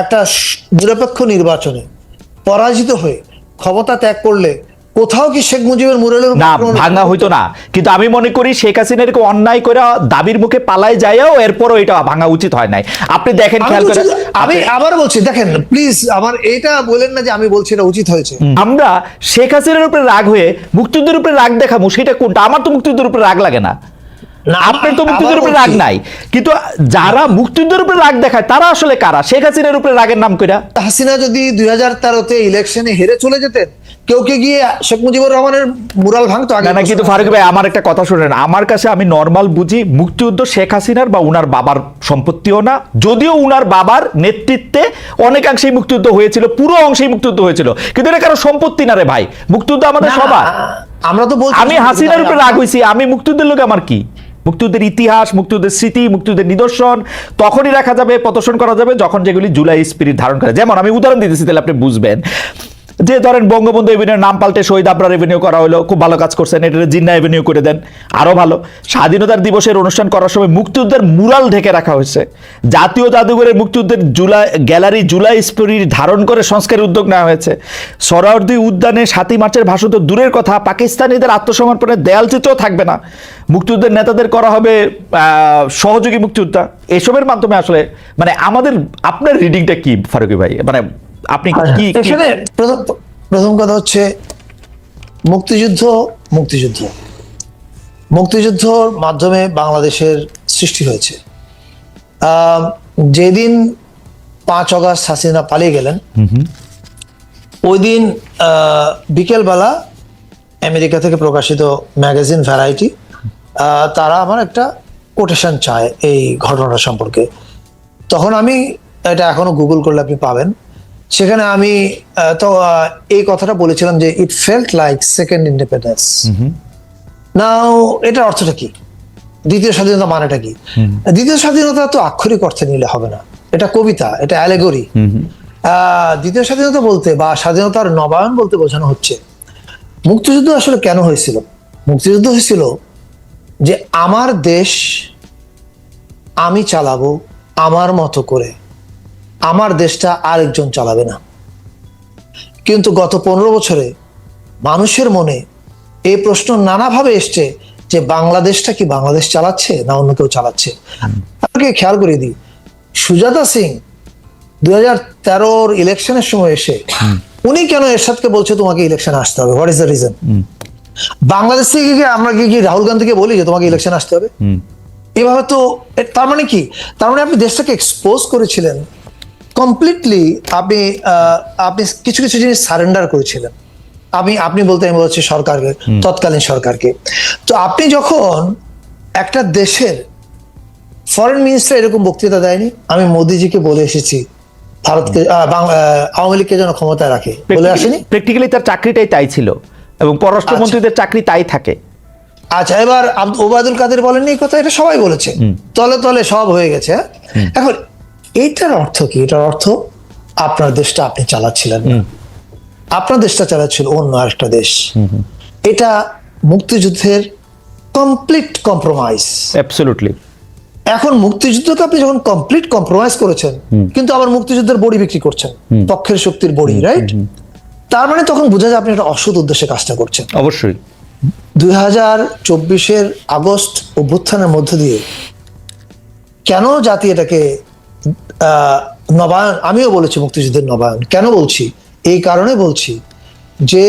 একটা নিরপেক্ষ নির্বাচনে পরাজিত হয়ে ক্ষমতা ত্যাগ করলে কোথাও কি শেখ মুজিবের মুরালের না ভাঙা হইতো না। কিন্তু আমি মনে করি শেখ হাসিনা এরকম অন্যায় করে দাবির মুখে পালায় যায়ও এরপরও এটা ভাঙা উচিত হয় নাই। আপনি দেখেন খেয়াল করে আমি আবার বলছি দেখেন প্লিজ আমার এটা বলেন না যে আমি বলছি এটা উচিত হয়েছে। আমরা শেখ হাসিনার উপরে রাগ হয়ে মুক্তিযুদ্ধের উপরে রাগ দেখাবো সেটা কোনটা? আমার তো মুক্তিযুদ্ধের উপরে রাগ লাগে না। না, আপনার তো মুক্তিযুদ্ধের উপরে রাগ নাই। কিন্তু যারা মুক্তিযুদ্ধের উপরে রাগ দেখায় তারা আসলে কারা? শেখ হাসিনার উপরে রাগের নাম কইরা। হাসিনা যদি দুই হাজার তেরোতে ইলেকশনে হেরে চলে যেতেন কেউ কে গিয়ে শেখ মুজিবুর রহমানের মুরাল ভাঙতো আগে না না কিন্তু ফারুক ভাই আমার একটা কথা শুনেন। আমার কাছে আমি নর্মাল বুঝি মুক্তিযুদ্ধ শেখ হাসিনার বা উনার বাবার সম্পত্তিও না। যদিও উনার বাবার নেতৃত্বে অনেকাংশেই মুক্তিযুদ্ধ হয়েছিল পুরো অংশেই মুক্তিযুদ্ধ হয়েছিল। কিন্তু এটা কারও সম্পত্তি না রে ভাই। মুক্তিযুদ্ধ আমাদের সবার। আমরা তো বলছি আমি হাসিনার উপরে রাগ হয়েছি আমি মুক্তিযুদ্ধের লোক আমার কি? মুক্তিযুদ্ধের ইতিহাস, মুক্তিযুদ্ধের স্মৃতি, মুক্তিযুদ্ধের নিদর্শন তখনই রাখা যাবে, প্রদর্শন করা যাবে যখন যেগুলি জুলাই স্পিরিট ধারণ করে। যেমন আমি উদাহরণ দিতেছি, তাহলে আপনি বুঝবেন। যে ধরেন বঙ্গবন্ধু এভিনিউর নাম পাল্টে শহীদ আবরার এভিনিউ করা হলো, খুব ভালো কাজ করছেন এটা জিন্না এভিনিউ করে দেন, আরও ভালো। স্বাধীনতার দিবসের অনুষ্ঠান করার সময় মুক্তিযুদ্ধের মুরাল ঢেকে রাখা হয়েছে। জাতীয় জাদুঘরে মুক্তিযুদ্ধের জুলাই, গ্যালারি জুলাই স্পিরিট ধারণ করে সংস্কারের উদ্যোগ নেওয়া হয়েছে। সরাওয়ার্দী উদ্যানে সাতই মার্চের ভাষণ তো দূরের কথা, পাকিস্তানিদের আত্মসমর্পণের দেয়াল চিত্রও থাকবে না। মুক্তিযুদ্ধের নেতাদের করা হবে সহযোগী মুক্তিযোদ্ধা। এসবের মাধ্যমে আসলে মানে আমাদের, আপনার রিডিংটা কি, ফারুকি ভাই? মানে আপনি কি এখানে প্রথম কথা হচ্ছে মুক্তিযুদ্ধ মুক্তিযুদ্ধ। মুক্তিযুদ্ধর মাধ্যমে বাংলাদেশের সৃষ্টি হয়েছে। যেদিন পাঁচ অগাস্ট হাসিনা পালিয়ে গেলেন ওই দিন আহ, বিকেলবেলা আমেরিকা থেকে প্রকাশিত ম্যাগাজিন ভ্যারাইটি তারা আমার একটা কোটেশন চায় এই ঘটনা সম্পর্কে। তখন আমি এটা এখনও গুগল করলে আপনি পাবেন। সেখানে আমি তো এই কথাটা বলেছিলাম যে it felt like second independence now এটার অর্থটা কি? দ্বিতীয় স্বাধীনতা মানেটা কি? দ্বিতীয় স্বাধীনতা তো আক্ষরিক অর্থে নিলে হবে না। এটা কবিতা এটা অ্যালেগরি দ্বিতীয় স্বাধীনতা বলতে বা স্বাধীনতার নবায়ন বলতে বোঝানো হচ্ছে মুক্তিযুদ্ধ আসলে কেন হয়েছিল? মুক্তিযুদ্ধ হয়েছিল যে আমার দেশ আমি চালাবো আমার মতো করে। আমার দেশটা আরেকজন চালাবে না। কিন্তু গত পনেরো বছরে মানুষের মনে এই প্রশ্ন নানাভাবে এসছে যে বাংলাদেশটা কি বাংলাদেশ চালাচ্ছে না অন্য কেউ চালাচ্ছে? আপনাকে খেয়াল করে দিই। সুজাতা সিং দুই হাজার তেরোর ইলেকশনের সময় এসে উনি কেন এরশাদকে বলছে তোমাকে ইলেকশন আসতে হবে? What is the reason Bangladesh থেকে কি আমরা কি রাহুল গান্ধীকে বলি যে তোমাকে ইলেকশন আসতে হবে? এভাবে তো তার মানে কি? তার মানে আপনি দেশটাকে এক্সপোজ করেছিলেন কমপ্লিটলি আপনি আপনি কিছু কিছু জিনিস সারেন্ডার করেছিলেন। আমি আপনি বলতে আমি বলছি সরকারকে তৎকালীন সরকারকে। তো আপনি যখন একটা দেশের ফরেন মিনিস্টার এরকম বক্তৃতা দেয়নি? আমি মোদিজিকে বলে এসেছি ভারতকে আওয়ামী লীগকে যেন ক্ষমতায় রাখে। বলে আসেনি? প্র্যাকটিক্যালি তার চাকরিটাই তাই ছিল এবং পররাষ্ট্রমন্ত্রীদের চাকরি তাই থাকে। আচ্ছা এবার ওবায়দুল কাদের বলেননি এই কথা? এটা সবাই বলেছে। তলে তলে সব হয়ে গেছে হ্যাঁ? এখন এইটার অর্থ কি? এটার অর্থ আপনার দেশটা আপনি চালাচ্ছিলেন আপনার দেশটা চালাচ্ছিল অন্য আরেকটা দেশ। এটা মুক্তিযুদ্ধের কমপ্লিট কম্প্রোমাইজ অ্যাবসলিউটলি এখন মুক্তিযুদ্ধকে আপনি যখন কমপ্লিট কম্প্রোমাইজ করেছেন কিন্তু আবার মুক্তিযুদ্ধের বড়ি বিক্রি করছেন পক্ষের শক্তির বড়ি রাইট তার মানে তখন বোঝা যায় আপনি একটা অসৎ উদ্দেশ্যে কাজটা করছেন। অবশ্যই। দুই হাজার চব্বিশের আগস্ট অভ্যুত্থানের মধ্য দিয়ে কেন জাতি এটাকে নবায়ন আমিও বলেছি মুক্তিযুদ্ধের নবায়ন। কেন বলছি? এই কারণে বলছি যে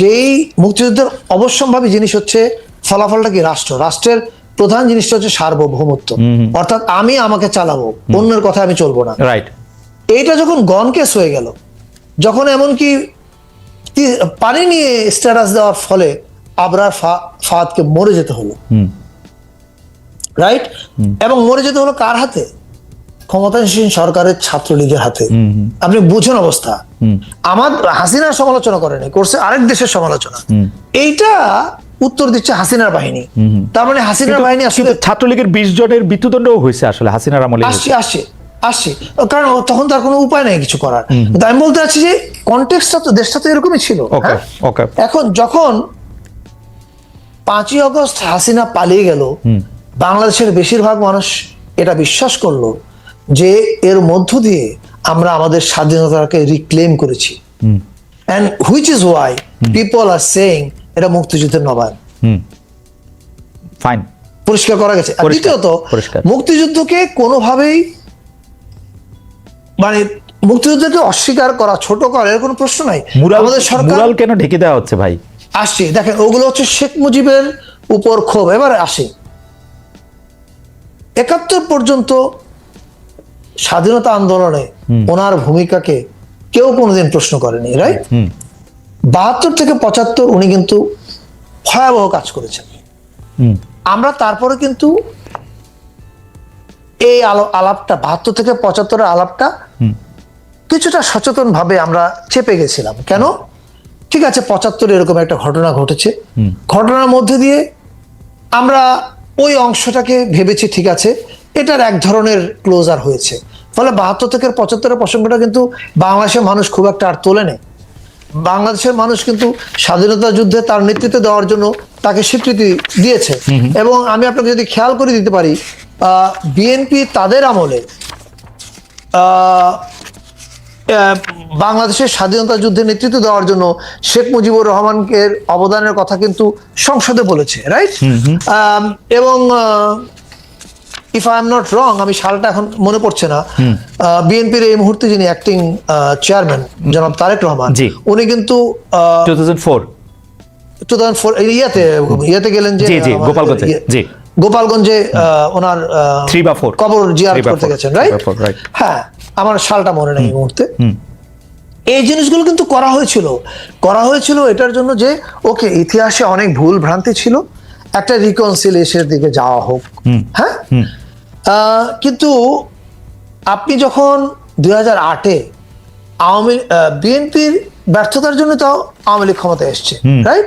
যেই মুক্তিযুদ্ধের অবশ্যম্ভাবী জিনিস হচ্ছে ফলাফলটা কি? রাষ্ট্র। রাষ্ট্রের প্রধান জিনিসটা হচ্ছে সার্বভৌমত্ব। অর্থাৎ আমি আমাকে চালাবো অন্যের কথা আমি চলবো না। রাইট এইটা যখন গন কেস হয়ে গেল যখন এমনকি পানি নিয়ে স্ট্যাটাস দেওয়ার ফলে আবরার ফাদকে মরে যেতে হলো। রাইট এবং মরে যেতে হলো কার হাতে? ক্ষমতাসীন সরকারের ছাত্রলীগের হাতে। আপনি বুঝেন অবস্থা। আমার হাসিনার সমালোচনা করেনি করছে আরেক দেশের সমালোচনা। এইটা উত্তর দিচ্ছে হাসিনার বাহিনী। তার মানে হাসিনার বাহিনী আসলে ছাত্রলীগের বিশ জনের মৃত্যুদণ্ডও হয়েছে আসলে হাসিনার আমলে আসছে আসছে আসছে। কারণ তখন তার কোনো উপায় নাই কিছু করার। কিন্তু আমি বলতে চাচ্ছি যে কন্টেক্সটা তো দেশটা তো এরকমই ছিল ওকে হ্যাঁ? ওকে এখন যখন পাঁচই অগস্ট হাসিনা পালিয়ে গেল বাংলাদেশের বেশিরভাগ মানুষ এটা বিশ্বাস করল। যে এর মধ্য দিয়ে আমরা আমাদের স্বাধীনতাকে রিক্লেম করেছি। And which is why people are saying এটা মুক্তিযুদ্ধের নবায়ন। ফাইন পরিষ্কার করা গেছে। আর দ্বিতীয়ত মুক্তিযুদ্ধকে কোনোভাবেই মানে মুক্তিযুদ্ধকে অস্বীকার করা ছোট করা এর কোনো প্রশ্ন নাই। আমাদের সরকার কেন ঢেকে দেওয়া হচ্ছে ভাই? আসছে। দেখেন ওগুলো হচ্ছে শেখ মুজিবের উপর ক্ষোভ। এবারে আসে। একাত্তর পর্যন্ত স্বাধীনতা আন্দোলনে ওনার ভূমিকাকে কেউ কোনোদিন প্রশ্ন করেনি রাইট বাহাত্তর থেকে পঁচাত্তর উনি কিন্তু ভয়াবহ কাজ করেছেন। আমরা তারপরে কিন্তু এই আলো- আলাপটা বাহাত্তর থেকে পঁচাত্তরের আলাপটা কিছুটা সচেতন ভাবে আমরা চেপে গেছিলাম। কেন? ঠিক আছে পঁচাত্তরে এরকম একটা ঘটনা ঘটেছে। ঘটনার মধ্যে দিয়ে আমরা ওই অংশটাকে ভেবেছি ঠিক আছে এটার এক ধরনের ক্লোজার হয়েছে। ফলে বাহাত্তর থেকে পঁচাত্তরের প্রসঙ্গটা কিন্তু বাংলাদেশের মানুষ খুব একটা আর তোলে নেই। বাংলাদেশের মানুষ কিন্তু স্বাধীনতা যুদ্ধে তার নেতৃত্ব দেওয়ার জন্য তাকে স্বীকৃতি দিয়েছে। এবং আমি আপনাকে যদি খেয়াল করে দিতে পারি বিএনপি তাদের আমলে বাংলাদেশের স্বাধীনতা যুদ্ধে নেতৃত্ব দেওয়ার জন্য শেখ মুজিবুর রহমানকে অবদানের কথা কিন্তু সংসদে বলেছে রাইট এবং if I am not wrong আমি সালটা এখন মনে পড়ছে না। বিএনপির এই মুহূর্তে যিনি অ্যাক্টিং চেয়ারম্যান জনাব তারেক রহমান উনি কিন্তু two thousand four two thousand four ইয়াতে ইয়াতে গেলেন যে গোপালগঞ্জে, ইয়ে- জি। গোপালগঞ্জে ওনার Three বা four। কবর বা করতে গেছেন রাইট. হ্যাঁ আমার সালটা মনে নেই এই মুহূর্তে। এই জিনিসগুলো কিন্তু করা হয়েছিল। করা হয়েছিল এটার জন্য যে ওকে ইতিহাসে অনেক ভুল ভ্রান্তি ছিল। একটা রিকনসিলিয়েশনের দিকে যাওয়া হোক। হ্যাঁ? কিন্তু আপনি যখন দুই হাজার আটে আওয়ামী বিএনপির ব্যর্থতার জন্য তো আওয়ামী লীগ ক্ষমতায় এসছে রাইট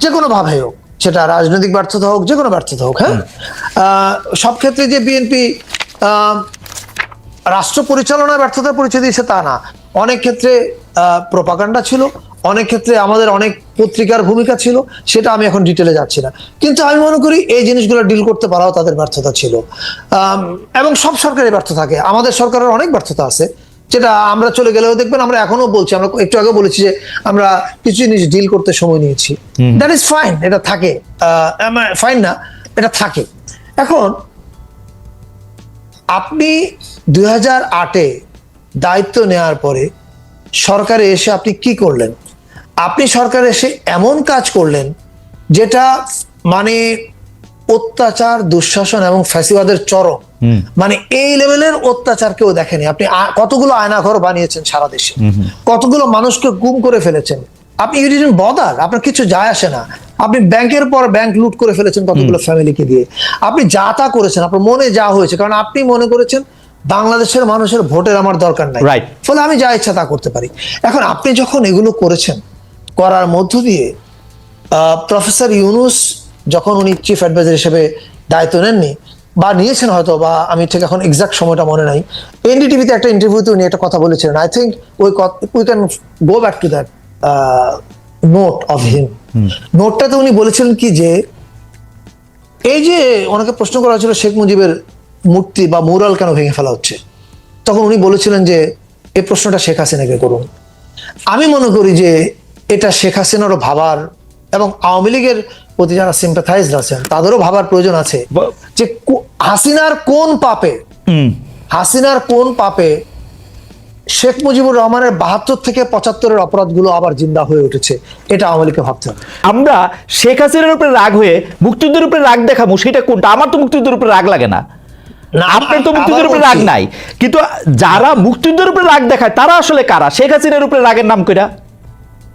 যে কোনো ভাবে হোক সেটা রাজনৈতিক ব্যর্থতা হোক যে কোনো ব্যর্থতা হোক হ্যাঁ? আহ, সব ক্ষেত্রে যে বিএনপি রাষ্ট্র পরিচালনার ব্যর্থতার পরিচয় দিয়েছে তা না। অনেক ক্ষেত্রে প্রপাকাণ্ডা ছিল অনেক ক্ষেত্রে আমাদের অনেক পত্রিকার ভূমিকা ছিল সেটা আমি এখন ডিটেলে যাচ্ছি না। কিন্তু আমি মনে করি এই জিনিসগুলো ডিল করতে পারাও তাদের ব্যর্থতা ছিল। এবং সব সরকারের ব্যর্থ থাকে। আমাদের সরকারের অনেক ব্যর্থতা আছে যেটা আমরা চলে গেলেও দেখবেন আমরা এখনও বলছি আমরা একটু আগে বলেছি যে আমরা কিছু জিনিস ডিল করতে সময় নিয়েছি। দ্যাট ইজ ফাইন এটা থাকে। ফাইন না এটা থাকে। এখন আপনি দুই হাজার আটে দায়িত্ব নেওয়ার পরে সরকারে এসে আপনি কি করলেন? আপনি সরকার এসে এমন কাজ করলেন যেটা মানে অত্যাচার দুঃশাসন এবং ফ্যাসিবাদের চরম। মানে এই লেভেলের অত্যাচার কেউ দেখেনি। আপনি কতগুলো আয়নাঘর বানিয়েছেন সারা দেশে? কতগুলো মানুষকে গুম করে ফেলেছেন? আপনি ইউ বদার আপনার কিছু যায় আসে না। আপনি ব্যাংকের পর ব্যাংক লুট করে ফেলেছেন কতগুলো ফ্যামিলিকে দিয়ে। আপনি যা তা করেছেন আপনার মনে যা হয়েছে কারণ আপনি মনে করেছেন বাংলাদেশের মানুষের ভোটের আমার দরকার নাই. ফলে আমি যা ইচ্ছা তা করতে পারি। এখন আপনি যখন এগুলো করেছেন করার মধ্য দিয়ে প্রফেসর ইউনুস যখন উনি চিফ অ্যাডভাইজার হিসেবে দায়িত্ব নেননি বা নিয়েছেন হয়তো বা আমি ঠিক এখন এক্সাক্ট সময়টা মনে নাই এনডিটিভিতে একটা ইন্টারভিউতে উনি একটা কথা বলেছিলেন আই থিঙ্ক ওই we can go back to that note of him. নোটটাতে উনি বলেছিলেন কি যে এই যে ওনাকে প্রশ্ন করা হয়েছিল শেখ মুজিবের মূর্তি বা মুরাল কেন ভেঙে ফেলা হচ্ছে তখন উনি বলেছিলেন যে এই প্রশ্নটা শেখ হাসিনাকে করুন। আমি মনে করি যে এটা শেখ হাসিনারও ভাবার এবং আওয়ামী লীগের প্রতি যারা সিম্পাথাইজ আছেন তাদেরও ভাবার প্রয়োজন আছে যে হাসিনার কোন পাপে হাসিনার কোন পাপে শেখ মুজিবুর রহমানের বাহাত্তর থেকে পঁচাত্তরের অপরাধগুলো আবার জিন্দা হয়ে উঠেছে এটা আওয়ামী লীগকে ভাবতে হবে। আমরা শেখ হাসিনার উপরে রাগ হয়ে মুক্তিযুদ্ধের উপরে রাগ দেখাবো সেটা কোনটা? আমার তো মুক্তিযুদ্ধের উপরে রাগ লাগে না। আপনার তো মুক্তিযুদ্ধের উপরে রাগ নাই। কিন্তু যারা মুক্তিযুদ্ধের উপরে রাগ দেখায় তারা আসলে কারা? শেখ হাসিনার উপরে রাগের নাম কইরা?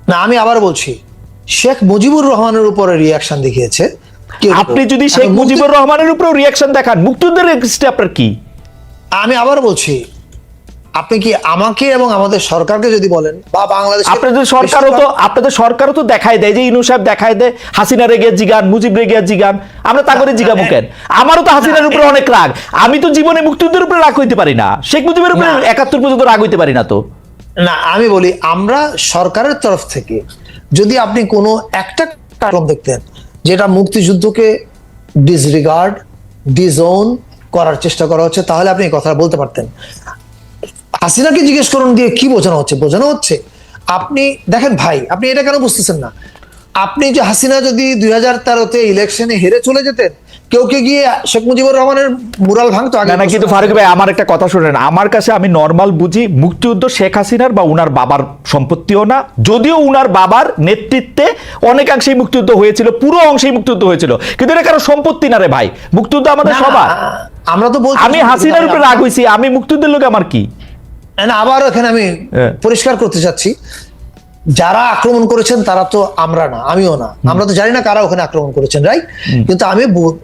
না আমি আবার বলছি শেখ মুজিবুর রহমানের উপরে রিয়াকশন দেখিয়েছে। আপনি যদি শেখ মুজিবুর রহমানের উপরেও রিয়াকশন দেখান মুক্তিযুদ্ধের আপনার কি? আমি আবার বলছি আপনি কি আমাকে এবং আমাদের সরকারকে যদি বলেন বা বাংলাদেশ আপনাদের সরকারও তো আপনাদের সরকারও তো দেখায় দেয় যে ইনু সাহেব দেখায় দেয় হাসিনা রেগে জিগান মুজিব রেগে জিগান আমরা তা করে জিগাবো কেন? আমারও তো হাসিনার উপরে অনেক রাগ। আমি তো জীবনে মুক্তিযুদ্ধের উপরে রাগ হইতে পারি না। শেখ মুজিবের উপরে। একাত্তর পর্যন্ত রাগ হইতে পারি না তো। না, আমি বলি আমরা সরকারের তরফ থেকে যদি আপনি কোনো একটা কারণ দেখতেন যেটা মুক্তিযুদ্ধকে ডিসরিগার্ড ডিজোন করার চেষ্টা করা হচ্ছে, তাহলে আপনি কথা বলতে পারতেন। হাসিনাকে জিজ্ঞেস করুন দিয়ে কি বোঝানো হচ্ছে? বোঝানো হচ্ছে আপনি, দেখেন ভাই, আপনি এটা কেন বুঝতেছেন না? আপনি যে হাসিনা যদি দুই হাজার তেরোতে ইলেকশনে হেরে চলে যেতেন কেউ কে গিয়ে শেখ মুজিবুর রহমানের মুরাল ভাঙতো আগে না কিন্তু ফারুক ভাই আমার একটা কথা শুনেন। আমার কাছে আমি নর্মাল বুঝি মুক্তিযুদ্ধ শেখ হাসিনার বা উনার বাবার সম্পত্তিও না যদিও উনার বাবার নেতৃত্বে অনেকাংশেই মুক্তিযুদ্ধ হয়েছিল পুরো অংশেই মুক্তিযুদ্ধ হয়েছিল। কিন্তু এটা কারও সম্পত্তি না রে ভাই। মুক্তিযুদ্ধ আমাদের সবার। আমরা তো বলছি আমি হাসিনার উপরে রাগ হইছি আমি মুক্তিযুদ্ধের লোক আমার কি? না আবারও এখানে আমি হ্যাঁ। পরিষ্কার করতে চাচ্ছি। যারা আক্রমণ করেছেন তারা তো আমরা না আমিও না। আমরা তো জানি না কারা ওখানে আক্রমণ করেছেন রাইট কিন্তু আমি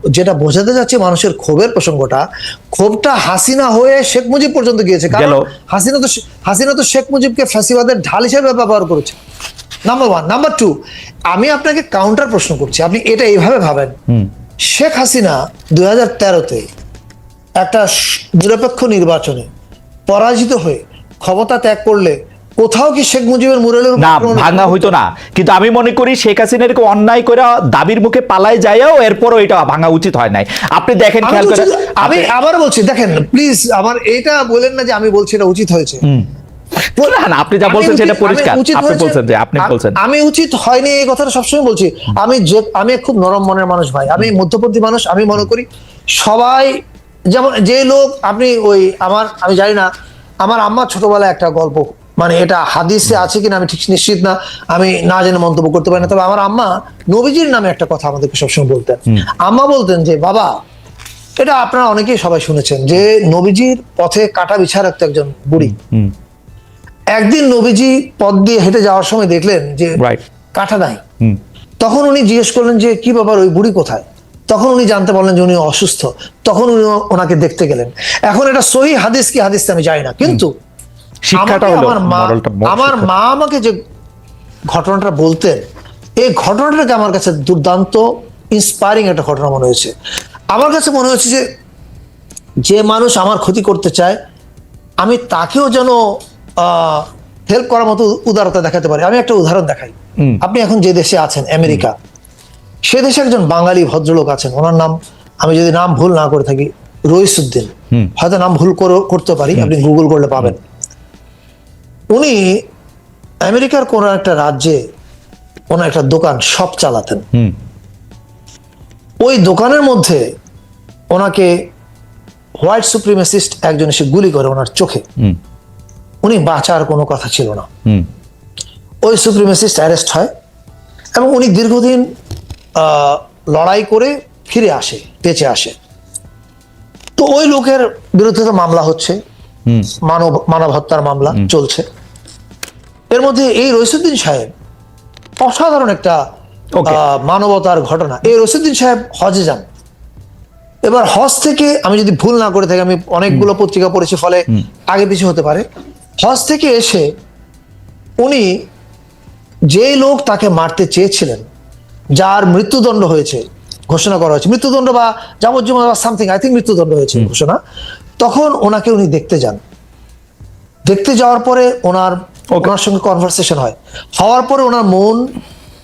যেটা বোঝাতে যাচ্ছি মানুষের ক্ষোভের প্রসঙ্গটা ক্ষোভটা হাসিনা হয়ে শেখ মুজিব পর্যন্ত গিয়েছে। কারণ। হাসিনা তো হাসিনা তো শেখ মুজিবকে ফ্যাসিবাদের ঢাল হিসেবে ব্যবহার করেছে। নাম্বার ওয়ান নাম্বার টু আমি আপনাকে কাউন্টার প্রশ্ন করছি। আপনি এটা এইভাবে ভাবেন। শেখ হাসিনা দুই হাজার তেরোতে একটা নিরপেক্ষ নির্বাচনে পরাজিত হয়ে ক্ষমতা ত্যাগ করলে কোথাও কি শেখ মুজিবের মুরালের না ভাঙা হইতো না। কিন্তু আমি মনে করি শেখ হাসিনার এরকম অন্যায় করে দাবির মুখে পালায় যায়ও এরপরও এটা ভাঙা উচিত হয় নাই। আপনি দেখেন আমি খেয়াল করে আমি আবার বলছি দেখেন প্লিজ আমার এটা বলেন না যে আমি বলছি এটা উচিত হয়েছে। আপনি যা বলছেন সেটা পরিষ্কার। আপনি বলছেন যে, আপনি বলছেন। আমি উচিত হয়নি এই কথাটা সবসময় বলছি। আমি যে আমি খুব নরম মনের মানুষ ভাই। আমি মধ্যপন্থী মানুষ আমি মনে করি সবাই যেমন যে লোক আপনি ওই আমার আমি জানি না আমার আম্মা ছোটবেলায় একটা গল্প মানে এটা হাদিসে আছে কিনা আমি ঠিক নিশ্চিত না আমি না জেনে মন্তব্য করতে পারি না। তবে আমার আম্মা নবীজির নামে একটা কথা আমাদেরকে সবসময় বলতেন। আম্মা বলতেন যে বাবা এটা আপনারা অনেকেই সবাই শুনেছেন যে নবীজির পথে কাটা বিছা রাখতো একজন বুড়ি। একদিন নবীজি পথ দিয়ে হেঁটে যাওয়ার সময় দেখলেন যে. কাঁটা নাই। তখন উনি জিজ্ঞেস করলেন যে কি ব্যাপার ওই বুড়ি কোথায়? তখন উনি জানতে পারলেন যে উনি অসুস্থ। তখন উনি ওনাকে দেখতে গেলেন। এখন এটা সহি হাদিস কি হাদিস আমি জানি না। কিন্তু শিক্ষাটা হলো আমার মা আমাকে যে ঘটনাটা বলতেন এই ঘটনাটাকে আমার কাছে দুর্দান্ত ইন্সপায়ারিং একটা ঘটনা মনে হয়েছে। আমার কাছে মনে হচ্ছে যে যে মানুষ আমার ক্ষতি করতে চায় আমি তাকেও যেন হেল্প করার মতো উদারতা দেখাতে পারি। আমি একটা উদাহরণ দেখাই। আপনি এখন যে দেশে আছেন আমেরিকা সে দেশে একজন বাঙালি ভদ্রলোক আছেন। ওনার নাম আমি যদি নাম ভুল না করে থাকি রইসুদ্দিন হয়তো নাম ভুল করে- করতে পারি আপনি গুগল করলে পাবেন। উনি আমেরিকার কোন একটা রাজ্যে কোন একটা দোকান সব চালাতেন। ওই দোকানের মধ্যে ওনাকে হোয়াইট সুপ্রিমেসিস্ট একজন এসে গুলি করে ওনার চোখে। উনি বাঁচার কোনো কথা ছিল না। ওই সুপ্রিমেসিস্ট অ্যারেস্ট হয় এবং উনি দীর্ঘদিন আহ, লড়াই করে ফিরে আসে বেঁচে আসে। তো ওই লোকের বিরুদ্ধে তো মামলা হচ্ছে। মানব মানব হত্যার মামলা চলছে। এর মধ্যে এই রইসুদ্দিন সাহেব অসাধারণ একটা মানবতার ঘটনা। এই রসিদ্দিন সাহেব হজে যান। এবার হজ থেকে আমি যদি ভুল না করে থাকি আমি অনেকগুলো পত্রিকা পড়েছি ফলে আগে পিছু হতে পারে। হজ থেকে এসে উনি যেই লোক তাকে মারতে চেয়েছিলেন যার মৃত্যুদণ্ড হয়েছে ঘোষণা করা হয়েছে। মৃত্যুদণ্ড বা যাবজ্জীবন বা সামথিং আই থিঙ্ক মৃত্যুদণ্ড হয়েছে ঘোষণা। তখন ওনাকে উনি দেখতে যান। দেখতে যাওয়ার পরে ওনার ওনার সঙ্গে কনভারসেশন হয়। হওয়ার পরে ওনার মন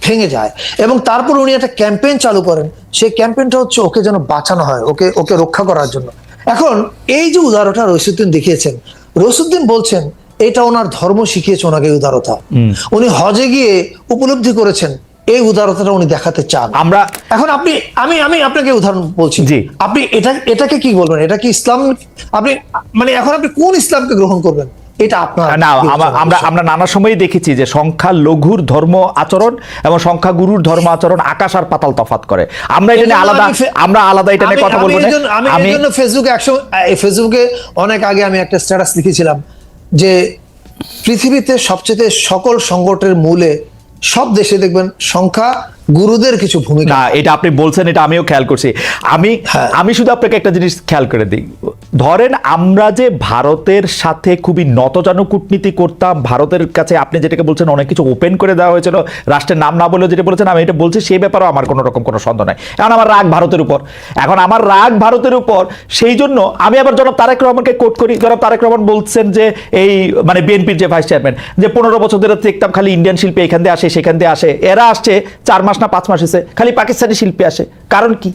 ভেঙে যায় এবং তারপর উনি একটা ক্যাম্পেইন চালু করেন। সেই ক্যাম্পেইনটা হচ্ছে ওকে যেন বাঁচানো হয় ওকে ওকে রক্ষা করার জন্য। এখন এই যে উদারতা রইসুদ্দিন দেখিয়েছেন রইসুদ্দিন বলছেন এটা ওনার ধর্ম শিখিয়েছে ওনাকে উদারতা। উনি হজে গিয়ে উপলব্ধি করেছেন এই উদারতাটা উনি দেখাতে চান। আমরা এখন আপনি আমি আমি আপনাকে উদাহরণ বলছি। জি। আপনি এটা এটাকে কি বলবেন? এটা কি ইসলাম আপনি মানে এখন আপনি কোন ইসলামকে গ্রহণ করবেন? এটা আপনার না আমরা আমরা নানা সময়ই দেখেছি যে সংখ্যা লঘুর ধর্ম আচরণ এবং সংখ্যা গুরুর ধর্ম আচরণ আকাশ আর পাতাল তফাত করে। আমরা এটা নিয়ে আলাদা আমি আমরা আলাদা এটা নিয়ে কথা বলব আমি ফেসবুকে একশো ফেসবুকে অনেক আগে আমি একটা স্ট্যাটাস লিখেছিলাম যে পৃথিবীতে সবচেয়ে সকল সংকটের মূলে সব দেশে দেখবেন সংখ্যা গুরুদের কিছু ভূমিকা না এটা আপনি বলছেন এটা আমিও খেয়াল করছি। আমি হ্যাঁ। আমি শুধু আপনাকে একটা জিনিস খেয়াল করে দিই। ধরেন আমরা যে ভারতের সাথে খুবই নতজানু কূটনীতি করতাম ভারতের কাছে আপনি যেটাকে বলছেন অনেক কিছু ওপেন করে দেওয়া হয়েছিল রাষ্ট্রের নাম না বলেও যেটা বলেছেন আমি এটা বলছি সেই ব্যাপারেও আমার কোনো রকম কোনো সন্দেহ নাই। এখন আমার রাগ ভারতের উপর। এখন আমার রাগ ভারতের উপর সেই জন্য আমি আবার জনাব তারেক রহমানকে কোট করি। জনাব তারেক রহমান বলছেন যে এই মানে বিএনপির যে ভাইস চেয়ারম্যান যে পনেরো বছর ধরে দেখতাম খালি ইন্ডিয়ান শিল্পী এখান দিয়ে আসে সেখান দিয়ে আসে। এরা আসছে চার মাস না পাঁচ মাস এসে খালি পাকিস্তানি শিল্পী আসে। কারণ কি?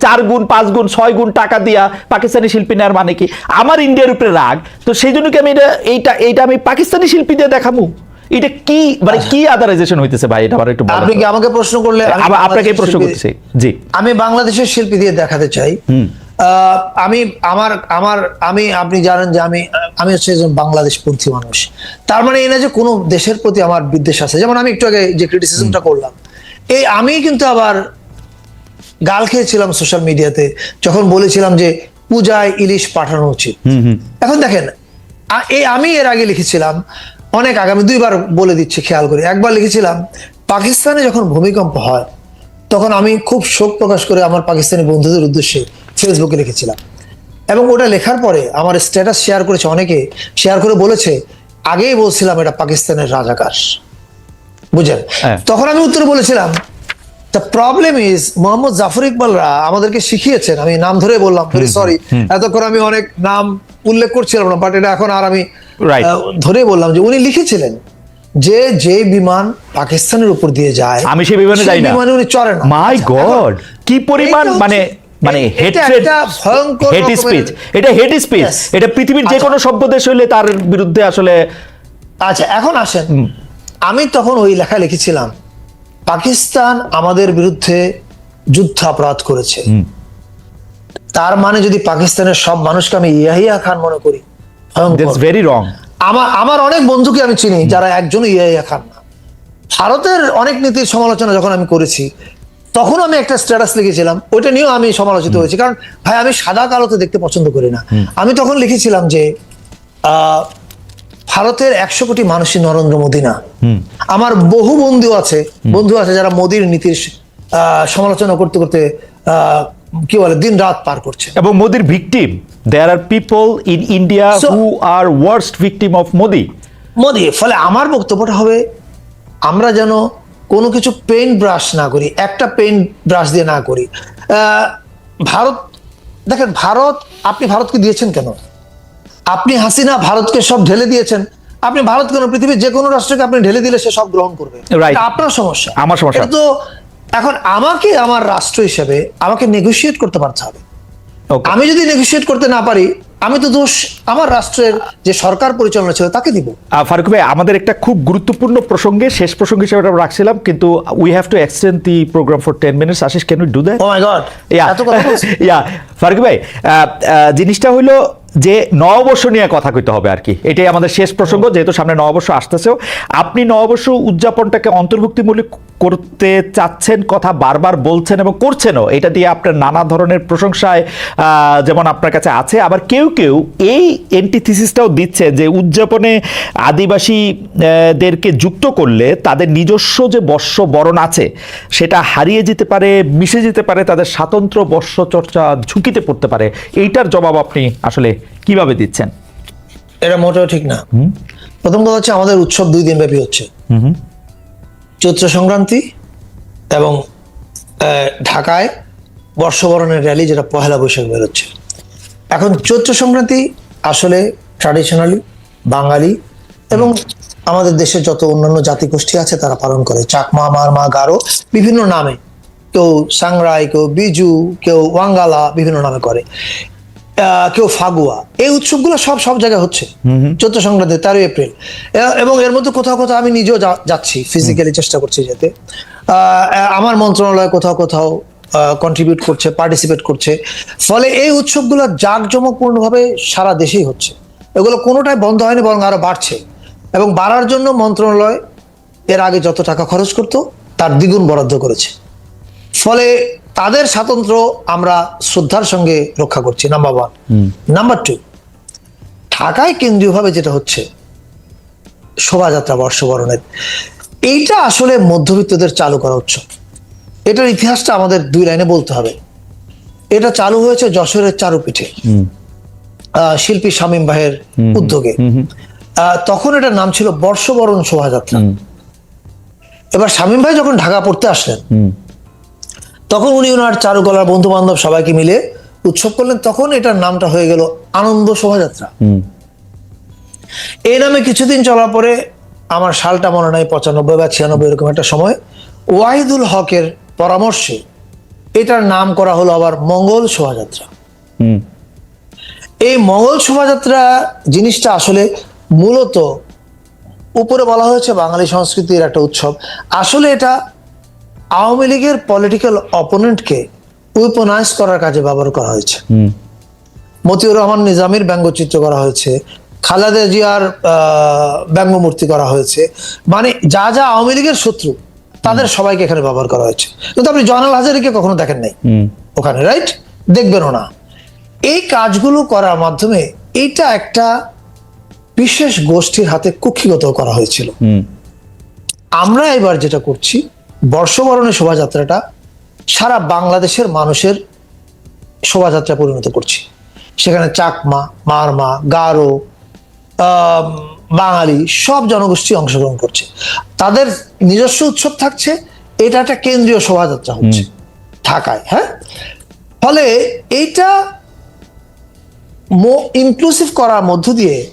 চার গুণ পাঁচ গুণ ছয় গুণ টাকা দিয়া পাকিস্তানি শিল্পী নেওয়ার মানে কি? আমার ইন্ডিয়ার উপরে রাগ তো সেই জন্য কি আমি এটা এইটা এইটা আমি পাকিস্তানি শিল্পী দিয়ে দেখাবো? এটা কি মানে কি আদারাইজেশন হইতেছে ভাই? এটা একটু আপনি কি আমাকে প্রশ্ন করলে আপনাকে বাংলাদেশের প্রশ্ন শিল্পী- করতেছি। জি। আমি বাংলাদেশের শিল্পী দিয়ে দেখাতে চাই। আমি আমার আমার আমি আপনি জানেন যে আমি আমি হচ্ছে একজন বাংলাদেশ পন্থী মানুষ। তার মানে এই না যে কোনো দেশের প্রতি আমার বিদ্বেষ আছে। যেমন আমি একটু আগে যে ক্রিটিসিজমটা করলাম এই আমি কিন্তু আবার গাল খেয়েছিলাম সোশ্যাল মিডিয়াতে যখন বলেছিলাম যে পূজায় ইলিশ পাঠানো উচিত। এখন দেখেন এই আমি এর আগে লিখেছিলাম অনেক আগামী দুইবার বলে দিচ্ছি খেয়াল করে। একবার লিখেছিলাম পাকিস্তানে যখন ভূমিকম্প হয় তখন আমি খুব শোক প্রকাশ করে আমার পাকিস্তানি বন্ধুদের উদ্দেশ্যে ফেসবুকে লিখেছিলাম। এবং ওটা লেখার পরে আমার স্ট্যাটাস শেয়ার করেছে অনেকে শেয়ার করে বলেছে আগেই বলছিলাম এটা পাকিস্তানের রাজাকার। বুঝেন হ্যাঁ। তখন আমি উত্তরে বলেছিলাম the problem is Mohammad Zafar ইকবালরা আমাদেরকে শিখিয়েছেন। আমি নাম ধরে বললাম ভেরি সরি এতক্ষণ আমি অনেক নাম উল্লেখ করছিলাম না বাট এটা এখন আর আমি. ধরে বললাম যে উনি লিখেছিলেন যে যে বিমান পাকিস্তানের উপর দিয়ে যায় আমি সেই বিমানে যাই না। বিমানে উনি চড়ে না। মাই আচ্ছা, গড কি পরিমাণ মানে মানে ভয়ঙ্কর হেড স্পিচ এটা হেড স্পিচ এটা পৃথিবীর যে আচ্ছা। কোনো সভ্য দেশ হইলে তার বিরুদ্ধে আসলে আচ্ছা এখন আসেন। আমি তখন ওই লেখা লিখেছিলাম পাকিস্তান আমাদের বিরুদ্ধে যুদ্ধাপরাধ করেছে। তার মানে যদি পাকিস্তানের সব মানুষকে আমি ইয়াহিয়া খান মনে করি ভেরি রং আমার আমার অনেক বন্ধুকে আমি চিনি যারা একজন ইয়াহিয়া খান না। ভারতের অনেক নীতির সমালোচনা যখন আমি করেছি তখন আমি একটা স্ট্যাটাস লিখেছিলাম। ওইটা নিয়েও আমি সমালোচিত হয়েছি। কারণ ভাই আমি সাদা কালোতে দেখতে পছন্দ করি না। আমি তখন লিখেছিলাম যে ভারতের একশো কোটি মানুষই নরেন্দ্র মোদী না। আমার বহু বন্ধু আছে বন্ধু আছে যারা মোদীর নীতির সমালোচনা করতে করতে আহ, কি বলে দিন রাত পার করছে। এবং মোদির victim there are people in India who are worst victim of Modi Modi ফলে আমার বক্তব্যটা হবে আমরা যেন কোনো কিছু পেইন্ট ব্রাশ না করি একটা পেইন্ট ব্রাশ দিয়ে না করি। আহ, ভারত দেখেন ভারত আপনি ভারতকে দিয়েছেন কেন? আপনি হাসিনা ভারতকে সব ঢেলে দিয়েছেন। আপনি ভারত কেন পৃথিবীর যে কোনো রাষ্ট্রকে আপনি ঢেলে দিলে সে সব গ্রহণ করবে. আপনার সমস্যা। আমার সমস্যা। তো এখন আমাকে আমার রাষ্ট্র হিসেবে আমাকে নেগোশিয়েট করতে পারতে হবে। আমি যদি নেগোসিয়েট করতে না পারি আমি তো দোষ আমার রাষ্ট্রের যে সরকার পরিচালনা ছিল তাকে দিব। ফারুক ভাই আমাদের একটা খুব গুরুত্বপূর্ণ প্রসঙ্গে শেষ প্রসঙ্গ হিসেবে আমরা রাখছিলাম কিন্তু we have to extend the program for ten minutes Ashish can we do that oh my god yeah? Yeah Farooq ভাই জিনিসটা হইল যে নববর্ষ নিয়ে কথা কইতে হবে আর কি। এটাই আমাদের শেষ প্রসঙ্গ, যেহেতু সামনে নববর্ষ আসতেছেও। আপনি নববর্ষ উদযাপনটাকে অন্তর্ভুক্তিমূলক করতে চাচ্ছেন, কথা বারবার বলছেন এবং করছেনও, এটা দিয়ে আপনার নানা ধরনের প্রশংসায় যেমন আপনার কাছে আছে। আবার কেউ কেউ এই এন্টিথিসিসটাও দিচ্ছে যে উদযাপনে আদিবাসী দেরকে যুক্ত করলে তাদের নিজস্ব যে বর্ষ বরণ আছে, সেটা হারিয়ে যেতে পারে, মিশে যেতে পারে, তাদের স্বাতন্ত্র বর্ষ চর্চা ঝুঁকিতে পড়তে পারে। এইটার জবাব আপনি আসলে কীভাবে দিচ্ছেন? এটা মোটেও ঠিক না। প্রথম কথা হচ্ছে আমাদের উৎসব দুই দিন ব্যাপী হচ্ছে। চৈত্র সংক্রান্তি এবং ঢাকায় বর্ষবরণের র্যালি যেটা পহেলা বৈশাখ বেরোচ্ছে এখন চৈত্র সংক্রান্তি আসলে ট্র্যাডিশনালি বাঙালি এবং আমাদের দেশের যত অন্যান্য জাতিগোষ্ঠী আছে তারা পালন করে। চাকমা মারমা গারো বিভিন্ন নামে। কেউ সাংরাই কেউ বিজু কেউ ওয়াঙ্গালা বিভিন্ন নামে করে। কেউ ফাগুয়া। এই উৎসবগুলো সব সব জায়গায় হচ্ছে। চৈত্র সংক্রান্তি তেরোই এপ্রিল। এবং এর মধ্যে কোথাও কোথাও আমি নিজেও যাচ্ছি ফিজিক্যালি চেষ্টা করছি যেতে। আমার মন্ত্রণালয় কোথাও কোথাও কন্ট্রিবিউট করছে পার্টিসিপেট করছে। ফলে এই উৎসবগুলো জাঁকজমকপূর্ণভাবে সারা দেশেই হচ্ছে। এগুলো কোনোটাই বন্ধ হয়নি বরং আরও বাড়ছে। এবং বাড়ার জন্য মন্ত্রণালয় এর আগে যত টাকা খরচ করতো তার দ্বিগুণ বরাদ্দ করেছে। ফলে তাদের স্বাতন্ত্র আমরা শ্রদ্ধার সঙ্গে রক্ষা করছি নাম্বার ওয়ান নাম্বার টু ঢাকায় কেন্দ্রীয়ভাবে যেটা হচ্ছে শোভাযাত্রা বর্ষবরণের এইটা আসলে মধ্যবিত্তদের চালু করা উৎসব। এটার ইতিহাসটা আমাদের দুই লাইনে বলতে হবে। এটা চালু হয়েছে যশোরের চারুপীঠে আহ, শিল্পী শামীম ভাইয়ের উদ্যোগে। আহ, তখন এটার নাম ছিল বর্ষবরণ শোভাযাত্রা। এবার শামীম ভাই যখন ঢাকা পড়তে আসলেন তখন উনি ওনার চারুকলার বন্ধু বান্ধব সবাইকে মিলে উৎসব করলেন। তখন এটার নামটা হয়ে গেল আনন্দ শোভাযাত্রা। এই নামে কিছুদিন চলার পরে আমার সালটা মনে নাই পঁচানব্বই বা ছিয়ানব্বই এরকম একটা সময় ওয়াহিদুল হকের পরামর্শে এটার নাম করা হলো আবার মঙ্গল শোভাযাত্রা। এই মঙ্গল শোভাযাত্রা জিনিসটা আসলে মূলত উপরে বলা হয়েছে বাঙালি সংস্কৃতির একটা উৎসব। আসলে এটা আওয়ামী লীগের পলিটিক্যাল অপোনেন্টকে উইপনাইজ করার কাজে ব্যবহার করা হয়েছে। মতিউর রহমান নিজামীর ব্যঙ্গচিত্র করা হয়েছে খালেদা জিয়ার ব্যঙ্গমূর্তি করা হয়েছে। মানে যা যা আওয়ামী লীগের শত্রু তাদের সবাইকে এখানে ব্যবহার করা হয়েছে। কিন্তু আপনি জয়নাল হাজারিকে কখনো দেখেন নাই? ওখানে রাইট দেখবেনও না। এই কাজগুলো করার মাধ্যমে এইটা একটা বিশেষ গোষ্ঠীর হাতে কুক্ষিগত করা হয়েছিল। হুম। আমরা এবার যেটা করছি বর্ষবরণের শোভাযাত্রাটা সারা বাংলাদেশের মানুষের শোভাযাত্রা পরিণত করছি। সেখানে চাকমা মারমা গারো বাঙালি সব জনগোষ্ঠী অংশগ্রহণ করছে। তাদের নিজস্ব উৎসব থাকছে এটা একটা কেন্দ্রীয় শোভাযাত্রা হচ্ছে ঢাকায় হ্যাঁ? ফলে এইটা ইনক্লুসিভ করার মধ্য দিয়ে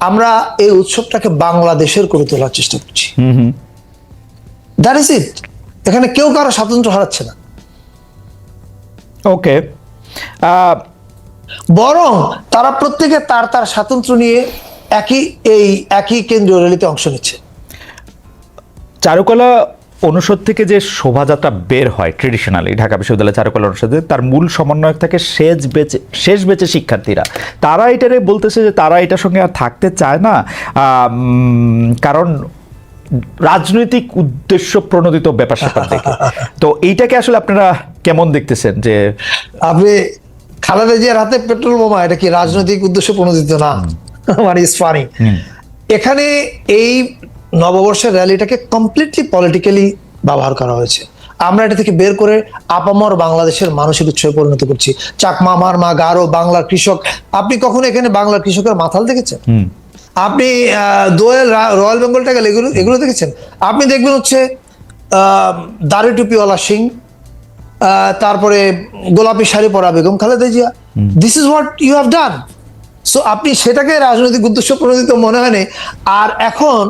আমরা এই উৎসবটাকে বাংলাদেশের করে তোলার চেষ্টা করছি। দ্যাট ইজ ইট এখানে কেউ কারও স্বাতন্ত্র্য হারাচ্ছে না। ওকে বরং তারা প্রত্যেকে তার তার স্বাতন্ত্র্য নিয়ে একই এই একই কেন্দ্রীয় র্যালিতে অংশ নিচ্ছে। চারুকলা অনুষদ থেকে যে শোভাযাত্রা বের হয় ট্রেডিশনালি ঢাকা বিশ্ববিদ্যালয় চারুকলা অনুষদে তার মূল সমন্বয়ক থাকে শেষ বেচে শেষ বেচে শিক্ষার্থীরা। তারা এটারে বলতেছে যে তারা এটার সঙ্গে আর থাকতে চায় না। কারণ রাজনৈতিক উদ্দেশ্য প্রণোদিত ব্যাপার স্যাপার দেখে। তো এইটাকে আসলে আপনারা কেমন দেখতেছেন যে আপনি খালেদা জিয়ার হাতে পেট্রোল বোমা এটা কি রাজনৈতিক উদ্দেশ্য প্রণোদিত না? মানে ইস ফানি। এখানে এই নববর্ষের র্যালিটাকে কমপ্লিটলি পলিটিক্যালি ব্যবহার করা হয়েছে। আমরা এটা থেকে বের করে আপামর বাংলাদেশের মানুষের উৎসবে পরিণত করছি। চাকমা মারমা গারো বাংলার কৃষক। আপনি কখনো এখানে বাংলার কৃষকের মাথাল দেখেছেন? আপনি দোয়েল রয়্যাল বেঙ্গল টাইগার এগুলো এগুলো দেখেছেন? আপনি দেখবেন হচ্ছে দাড়ি টুপিওয়ালা সিং তারপরে গোলাপি শাড়ি পরা Begum Khaleda Zia. This is what you have done so আপনি সেটাকে রাজনৈতিক উদ্দেশ্য প্রণোদিত মনে হয় হয়নি আর এখন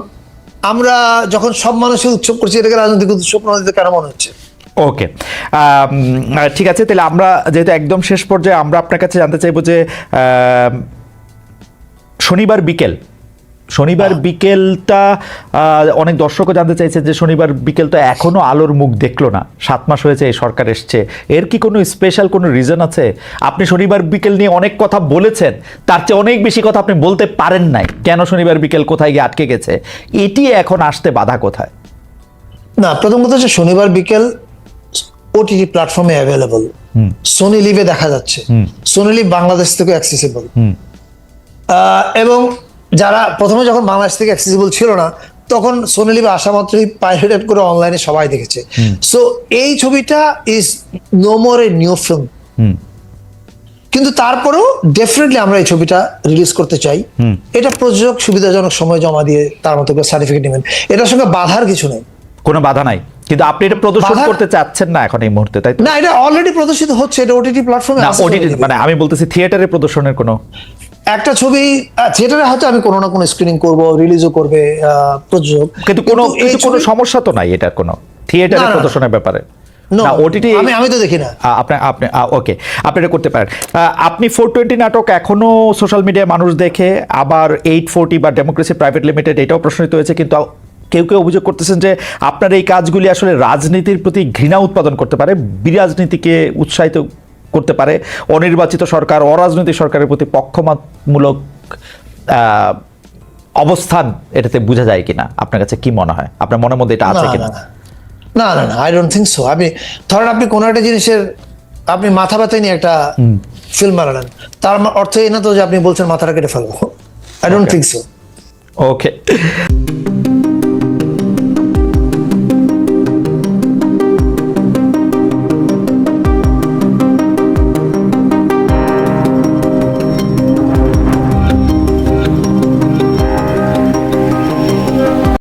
আমরা যখন সব মানুষের উৎসব করছি এটাকে রাজনৈতিক উদ্দেশ্য প্রণোদিত কেন মনে হচ্ছে? ওকে ঠিক আছে তাহলে আমরা যেহেতু একদম শেষ পর্যায়ে আমরা আপনার কাছে জানতে চাইব যে শনিবার বিকেল। শনিবার বিকেলটা অনেক দর্শকও জানতে চাইছে যে শনিবার বিকেল তো এখনও আলোর মুখ দেখল না। সাত মাস হয়েছে এই সরকার এসছে। এর কি কোনো স্পেশাল কোনো রিজন আছে? আপনি শনিবার বিকেল নিয়ে অনেক কথা বলেছেন তার চেয়ে অনেক বেশি কথা আপনি বলতে পারেন নাই। কেন শনিবার বিকেল কোথায় গিয়ে আটকে গেছে? এটি এখন আসতে বাধা কোথায়? না প্রথম কথা হচ্ছে শনিবার বিকেল ওটিটি প্ল্যাটফর্মে অ্যাভেলেবল সোনি লিভে দেখা যাচ্ছে। সোনি লিভ বাংলাদেশ থেকে অ্যাক্সেসিবল হুম। এবং যারা প্রথমে যখন বাংলাদেশ থেকে অ্যাক্সেসিবল ছিল না তখন সোনি লিভে আসা মাত্রই পাইরেটেড করে অনলাইনে সবাই দেখেছে। সো এই ছবিটা is no more a new film কিন্তু তারপরেও ডেফিনেটলি আমরা এই ছবিটা রিলিজ করতে চাই। এটা প্রযোজক সুবিধাজনক সময় জমা দিয়ে তার মতো করে সার্টিফিকেট নেবেন। এটার সঙ্গে বাধার কিছু নেই। কোনো বাধা নাই। কিন্তু আপনি এটা প্রদর্শন করতে চাচ্ছেন না এখন এই মুহূর্তে তাই না এটা অলরেডি প্রদর্শিত হচ্ছে এটা ওটিটি প্ল্যাটফর্মে OTT মানে আমি বলতেছি থিয়েটারে প্রদর্শনের কোনো একটা ছবি থিয়েটারে হয়তো আমি কোনো না কোনো স্ক্রিনিং করব রিলিজও করবে প্রযোজক। কিন্তু কোনো এই কোনো সমস্যা তো নাই এটার কোনো থিয়েটারে। প্রদর্শনের ব্যাপারে। না ওটিটি আমি আমি তো দেখি না। আপনি আপনি ওকে আপনি এটা করতে পারেন। আপনি ফোর টোয়েন্টি নাটক এখনও সোশ্যাল মিডিয়ায় মানুষ দেখে আবার এইট ফোর্টি বা ডেমোক্রেসি প্রাইভেট লিমিটেড এটাও প্রশ্নিত হয়েছে কিন্তু কেউ কেউ অভিযোগ করতেছেন যে আপনার এই কাজগুলি আসলে রাজনীতির প্রতি ঘৃণা উৎপাদন করতে পারে বিরাজনীতিকে উৎসাহিত করতে পারে। অনির্বাচিত সরকার অরাজনৈতিক সরকারের প্রতি পক্ষমাতমূলক অবস্থান এটাতে বোঝা যায় কিনা? আপনার কাছে কি মনে হয়? আপনার মনের মধ্যে এটা আছে না, কিনা? না, না। না আই ডোন্ট থিঙ্ক সো আমি ধরেন আপনি কোনো একটা জিনিসের আপনি মাথা ব্যথায় নিয়ে একটা ফিল্ম বানালেন। তার অর্থ এই না তো যে আপনি বলছেন মাথাটা কেটে ফেলব। I don't think so okay